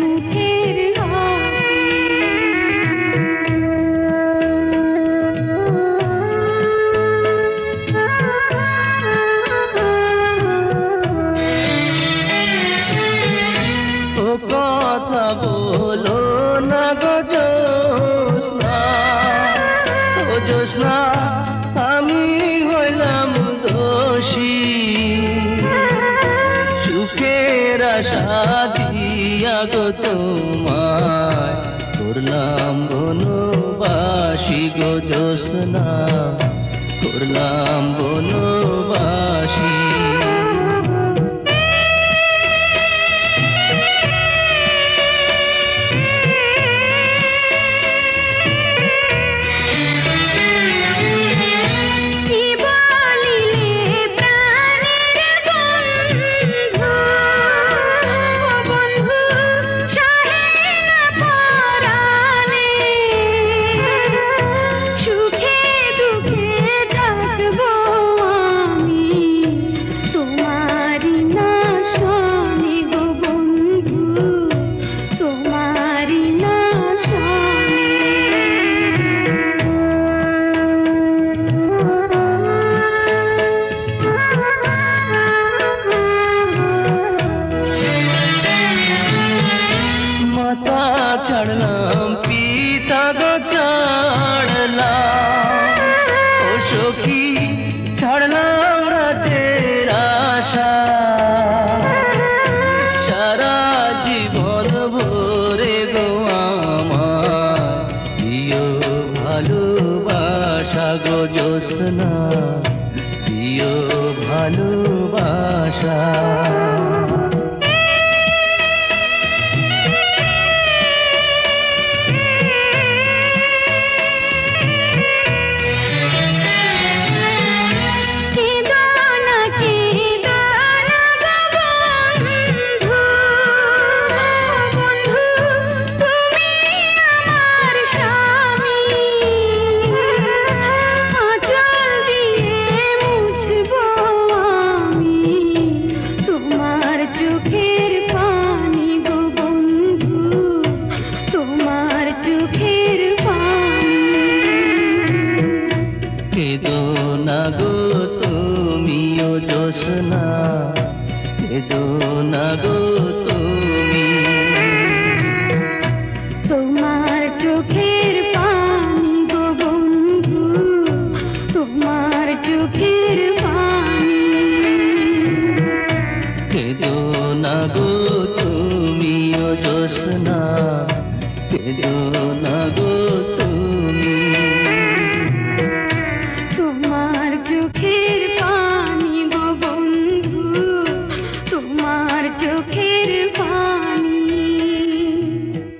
মুখের কথা বলো না গো জোসনা আমি হইলাম দোষী। সুখের আশা গো তোমায়। করলাম বনবাসী গো জোসনা করলাম বনবাসী মাতা ছাড়লাম, পিতা গো ছাড়লাম। ও সখী, ছাড়লাম রাতের আশা। সারা জীবন ভরে গো আমার। প্রিয় ভালোবাসা গো জোসনা প্রিয় ভালোবাসা। না